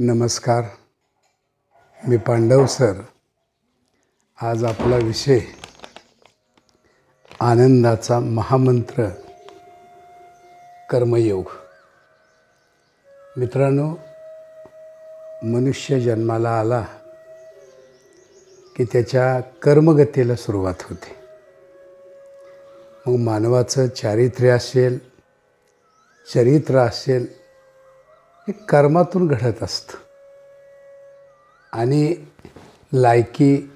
नमस्कार. मी पांडव सर. आज आपला विषय आनंदाचा महामंत्र कर्मयोग. मित्रांनो मनुष्य जन्माला आला की त्याच्या कर्मगतीला सुरुवात होते. मग मानवाचं चारित्र्य असेल चरित्र असेल हे कर्मातून घडत असतं. आणि लायकी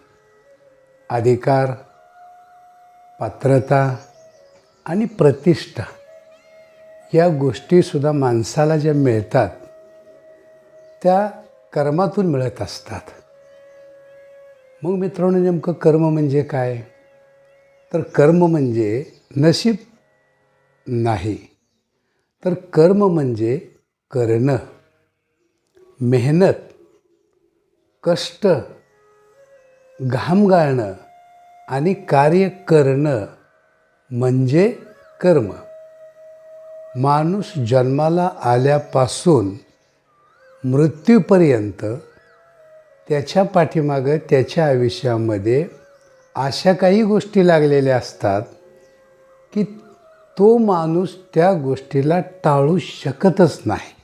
अधिकार पात्रता आणि प्रतिष्ठा या गोष्टीसुद्धा माणसाला ज्या मिळतात त्या कर्मातून मिळत असतात. मग मित्रांनो नेमकं कर्म म्हणजे काय? तर कर्म म्हणजे नशीब नाही. तर कर्म म्हणजे करणं. मेहनत कष्ट घाम गाळणं आणि कार्य करणं म्हणजे कर्म. माणूस जन्माला आल्यापासून मृत्यूपर्यंत त्याच्या पाठीमागं त्याच्या आयुष्यामध्ये अशा काही गोष्टी लागलेल्या असतात की तो माणूस त्या गोष्टीला टाळू शकतच नाही.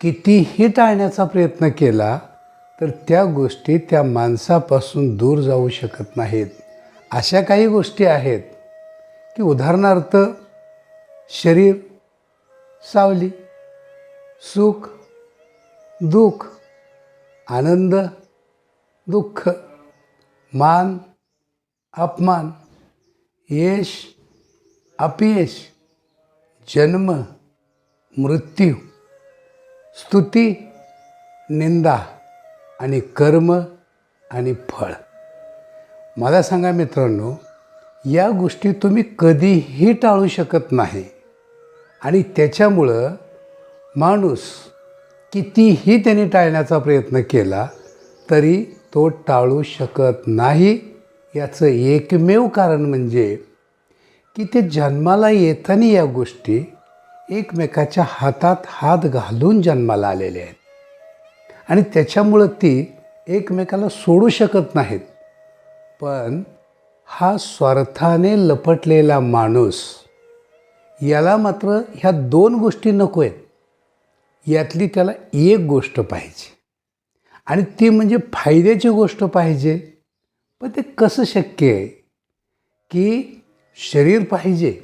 कितीही टाळण्याचा प्रयत्न केला तर त्या गोष्टी त्या माणसापासून दूर जाऊ शकत नाहीत. अशा काही गोष्टी आहेत की उदाहरणार्थ शरीर सावली सुख दुःख आनंद दुःख मान अपमान यश अपयश जन्म मृत्यू. स्तुती निंदा आणि कर्म आणि फळ. मला सांगा मित्रांनो या गोष्टी तुम्ही कधीही टाळू शकत नाही. आणि त्याच्यामुळं माणूस कितीही त्याने टाळण्याचा प्रयत्न केला तरी तो टाळू शकत नाही. याचं एकमेव कारण म्हणजे की ते जन्माला येताना या गोष्टी एकमेकाच्या हातात हात घालून जन्माला आलेले आहेत. आणि त्याच्यामुळं ती एकमेकाला सोडू शकत नाहीत. पण हा स्वार्थाने लपटलेला माणूस याला मात्र ह्या दोन गोष्टी नको आहेत यातली त्याला एक गोष्ट पाहिजे. आणि ती म्हणजे फायद्याची गोष्ट पाहिजे. पण ते कसं शक्य आहे? की शरीर पाहिजे.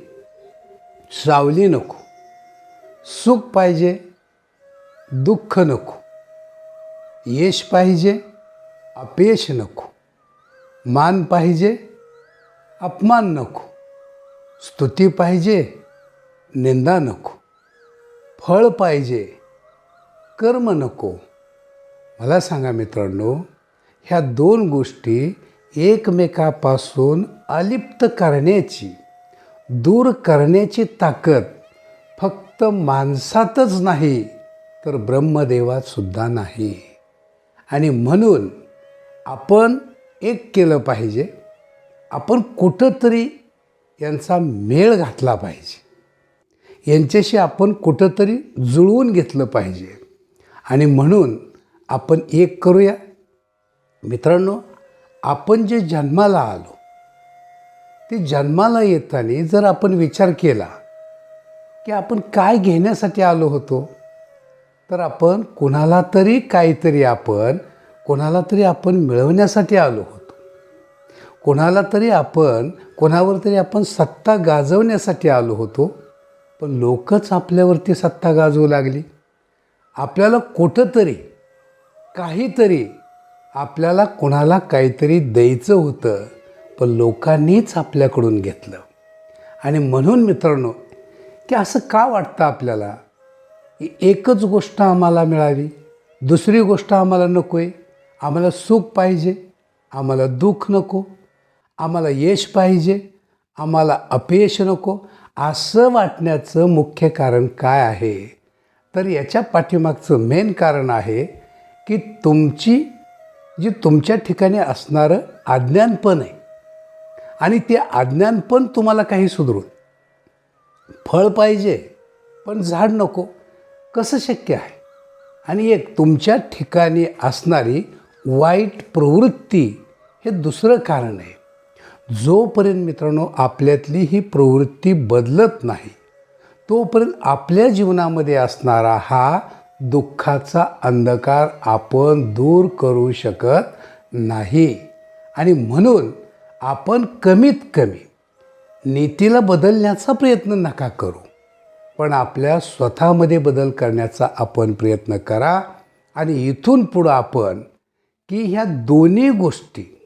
सावली नको. सुख पाहिजे दुःख नको. यश पाहिजे अपयश नको. मान पाहिजे अपमान नको. स्तुती पाहिजे निंदा नको. फळ पाहिजे कर्म नको. मला सांगा मित्रांनो ह्या दोन गोष्टी एकमेकापासून अलिप्त करण्याची दूर करण्याची ताकद फक्त माणसातच नाही तर ब्रह्मदेवात सुद्धा नाही. आणि म्हणून आपण एक केलं पाहिजे आपण कुठंतरी यांचा मेळ घातला पाहिजे. यांच्याशी आपण कुठंतरी जुळवून घेतलं पाहिजे. आणि म्हणून आपण एक करूया. मित्रांनो आपण जे जन्माला आलो ते जन्माला येताना जर आपण विचार केला की आपण काय घेण्यासाठी आलो होतो? तर आपण कोणाला तरी काहीतरी आपण कोणाला तरी आपण मिळवण्यासाठी आलो होतो. कोणाला तरी आपण कोणावर तरी आपण सत्ता गाजवण्यासाठी आलो होतो. पण लोकच आपल्यावरती सत्ता गाजवू लागली. आपल्याला कुठंतरी काहीतरी आपल्याला कोणाला काहीतरी द्यायचं होतं पण लोकांनीच आपल्याकडून घेतलं. आणि म्हणून मित्रांनो की असं का वाटतं आपल्याला? एकच गोष्ट आम्हाला मिळावी दुसरी गोष्ट आम्हाला नको आहे आम्हाला सुख पाहिजे आम्हाला दुःख नको आम्हाला यश पाहिजे आम्हाला अपयश नको असं वाटण्याचं मुख्य कारण काय आहे? तर याच्या पाठीमागचं मेन कारण आहे की तुमची जी तुमच्या ठिकाणी असणारं अज्ञानपण आहे. आणि ते अज्ञानपण तुम्हाला काही सुधरून फळ पाहिजे पण झाड नको. कसं शक्य आहे? आणि एक तुमच्या ठिकाणी असणारी वाईट प्रवृत्ती हे दुसरं कारण आहे. जोपर्यंत मित्रांनो आपल्यातली ही प्रवृत्ती बदलत नाही तोपर्यंत आपल्या जीवनामध्ये असणारा हा दुःखाचा अंधकार आपण दूर करू शकत नाही. आणि म्हणून आपण कमीत कमी नीतीला बदलण्याचा प्रयत्न नका करू. पण आपल्या स्वतःमध्ये बदल करण्याचा आपण प्रयत्न करा आणि इथून पुढं आपण की ह्या दोन्ही गोष्टी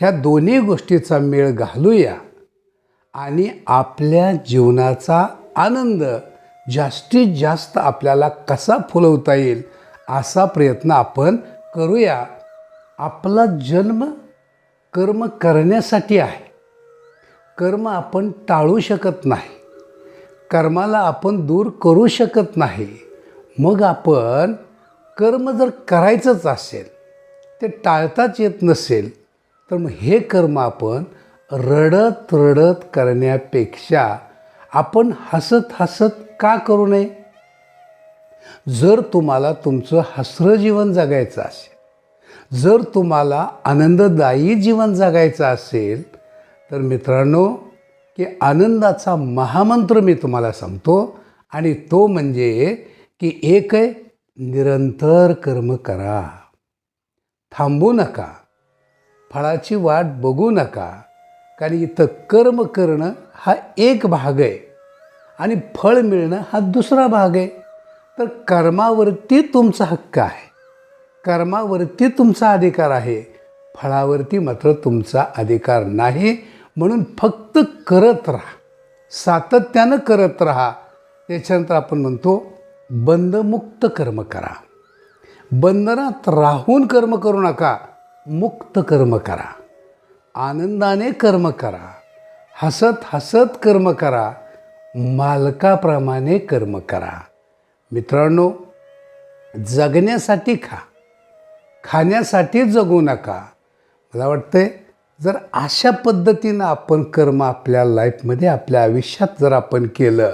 ह्या दोन्ही गोष्टीचा मेळ घालूया आणि आपल्या जीवनाचा आनंद जास्तीत जास्त आपल्याला कसा फुलवता येईल असा प्रयत्न आपण करूया. आपला जन्म कर्म करण्यासाठी आहे. कर्म आपण टाळू शकत नाही. कर्माला आपण दूर करू शकत नाही. मग आपण कर्म जर करायचंच असेल ते टाळताच येत नसेल तर मग हे कर्म आपण रडत रडत करण्यापेक्षा आपण हसत हसत का करू नये? जर तुम्हाला तुमचं हसरं जीवन जगायचं असेल जर तुम्हाला आनंददायी जीवन जगायचं असेल तर मित्रांनो की आनंदाचा महामंत्र मी तुम्हाला सांगतो आणि तो म्हणजे की एक आहे निरंतर कर्म करा. थांबू नका. फळाची वाट बघू नका. कारण इथं कर्म करणं हा एक भाग आहे. आणि फळ मिळणं हा दुसरा भाग आहे. तर कर्मावरती तुमचा हक्क आहे. कर्मावरती तुमचा अधिकार आहे. फळावरती मात्र तुमचा अधिकार नाही. म्हणून फक्त करत राहा. सातत्यानं करत राहा. त्याच्यानंतर आपण म्हणतो बंधमुक्त कर्म करा. बंधनात राहून कर्म करू नका. मुक्त कर्म करा. आनंदाने कर्म करा. हसत हसत कर्म करा. मालकाप्रमाणे कर्म करा. मित्रांनो जगण्यासाठी खा. खाण्यासाठी जगू नका. मला वाटतंय जर अशा पद्धतीनं आपण कर्म आपल्या लाईफमध्ये आपल्या आयुष्यात जर आपण केलं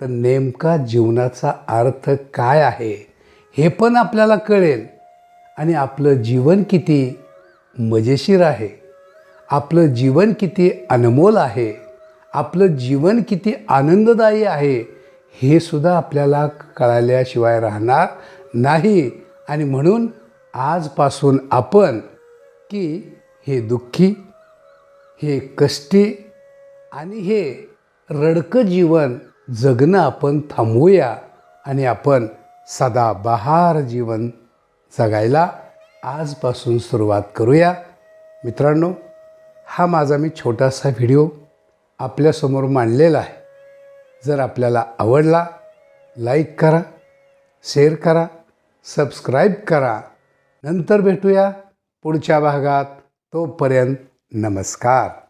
तर नेमका जीवनाचा अर्थ काय आहे हे पण आपल्याला कळेल. आणि आपलं जीवन किती मजेशीर आहे आपलं जीवन किती अनमोल आहे आपलं जीवन किती आनंददायी आहे हे सुद्धा आपल्याला कळाल्याशिवाय राहणार नाही. आणि म्हणून आजपासून आपण की हे दुःखी हे कष्टी आणि हे रडकं जीवन जगणं आपण थांबवूया आणि आपण सदाबहार जीवन जगायला आजपासून सुरुवात करूया. मित्रांनो हा माझा मी छोटासा व्हिडिओ आपल्यासमोर मांडलेला आहे. जर आपल्याला आवडला लाईक करा शेअर करा सबस्क्राईब करा. नंतर भेटूया पुढच्या भागात. तोपर्यंत नमस्कार.